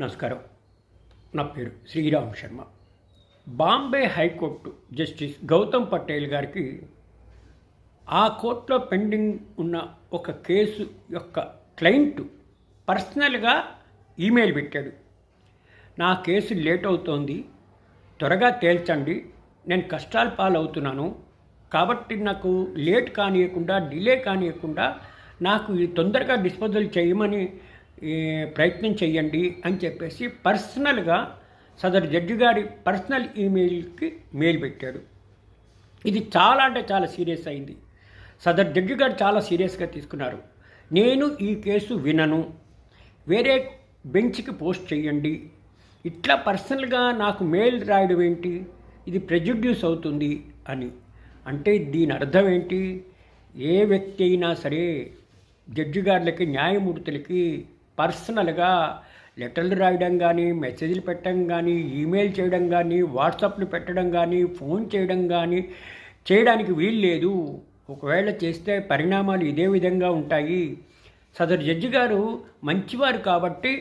నమస్కారం. నా పేరు Sriram Sharma. Bombay high court justice Gautam Patel గారికి ఆ కోర్టులో పెండింగ్ ఉన్న ఒక కేసు యొక్క క్లయింట్ పర్సనల్గా ఈమెయిల్ పెట్టాడు. నా కేసు లేట్ అవుతోంది. త్వరగా తేల్చండి. నేను కష్టాలు పాలవుతున్నాను. కాబట్టి నాకు లేట్ కానియకుండా డిలే కానియకుండా నాకు ఈ తొందరగా డిస్పోజల్ చేయమని ప్రయత్నం చేయండి అని చెప్పేసి పర్సనల్గా సదరు జడ్జి గారి పర్సనల్ ఈమెయిల్కి మెయిల్ పెట్టాడు. ఇది చాలా అంటే చాలా సీరియస్ అయింది. సదర్ జడ్జి గారు చాలా సీరియస్గా తీసుకున్నారు. నేను ఈ కేసు వినను. వేరే బెంచ్కి పోస్ట్ చేయండి ఇట్లా పర్సనల్గా నాకు మెయిల్ రాయడం ఏంటి? ఇది ప్రెజుడ్యూస్ అవుతుంది అని. అంటే దీని అర్థం ఏంటి? ఏ వ్యక్తి అయినా సరే జడ్జి గారులకి న్యాయమూర్తులకి పర్సనల్గా లెటర్లు రాయడం కానీ మెసేజ్లు పెట్టడం కానీ ఈమెయిల్ చేయడం కానీ వాట్సాప్లు పెట్టడం కానీ ఫోన్ చేయడం కానీ చేయడానికి వీలు లేదు. ఒకవేళ చేస్తే పరిణామాలు ఇదే విధంగా ఉంటాయి. సదరు జడ్జి గారు మంచివారు కాబట్టి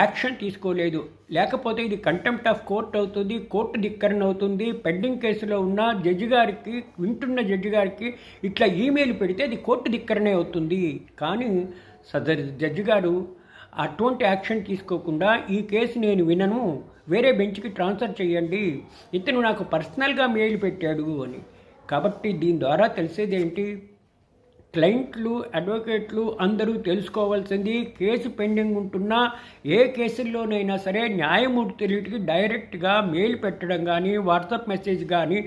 యాక్షన్ తీసుకోలేదు. లేకపోతే ఇది కంటెంప్ట్ ఆఫ్ కోర్ట్ అవుతుంది కోర్టు ధిక్కరణ అవుతుంది. పెండింగ్ కేసులో ఉన్న జడ్జి గారికి వింటున్న జడ్జి గారికి ఇట్లా ఈమెయిల్ పెడితే అది కోర్టు ధిక్కరణే అవుతుంది. కానీ సదరు జడ్జి గారు అటువంటి యాక్షన్ తీసుకోకుండా ఈ కేసు నేను వినను. వేరే బెంచ్కి ట్రాన్స్ఫర్ చేయండి. ఇతను నాకు పర్సనల్గా మెయిల్ పెట్టాడు అని. కాబట్టి దీని ద్వారా తెలిసేది ఏంటి? క్లయింట్లు అడ్వకేట్లు అందరూ తెలుసుకోవాల్సింది కేసు పెండింగ్ ఉంటున్న ఏ కేసుల్లోనైనా సరే న్యాయమూర్తులకి డైరెక్ట్గా మెయిల్ పెట్టడం కానీ వాట్సాప్ మెసేజ్ కానీ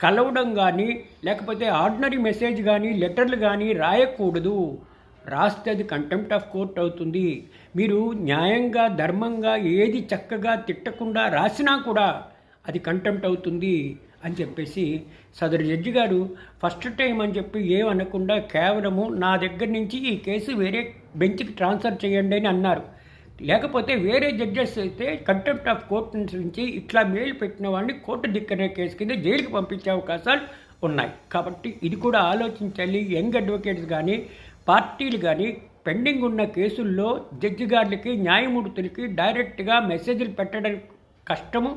కలవడం కానీ లేకపోతే ఆర్డినరీ మెసేజ్ కానీ లెటర్లు కానీ రాయకూడదు. రాస్తే అది కంటెంప్ట్ ఆఫ్ కోర్ట్ అవుతుంది. మీరు న్యాయంగా ధర్మంగా ఏది చక్కగా తిట్టకుండా రాసినా కూడా అది కంటెంప్ట్ అవుతుంది అని చెప్పేసి సదరు జడ్జి గారు ఫస్ట్ టైం అని చెప్పి ఏమనకుండా కేవలము నా దగ్గర నుంచి ఈ కేసు వేరే బెంచ్కి ట్రాన్స్ఫర్ చేయండి అని అన్నారు. లేకపోతే వేరే జడ్జెస్ అయితే కంటెంప్ట్ ఆఫ్ కోర్ట్ నుంచి ఇట్లా మెయిల్ పెట్టిన వాడిని కోర్టు దిక్కనే కేసు కింద జైలుకి పంపించే అవకాశాలు ఉన్నాయి. కాబట్టి ఇది కూడా ఆలోచించాలి. యంగ్ అడ్వకేట్స్ కానీ పార్టీలు కానీ పెండింగ్ ఉన్న కేసుల్లో జడ్జి గారికి న్యాయమూర్తులకి డైరెక్ట్గా మెసేజ్లు పెట్టడం కష్టము.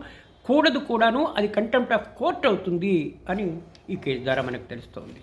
కూడదు కూడాను అది కంటెంప్ట్ ఆఫ్ కోర్ట్ అవుతుంది అని ఈ కేసు ద్వారా మనకు తెలుస్తోంది.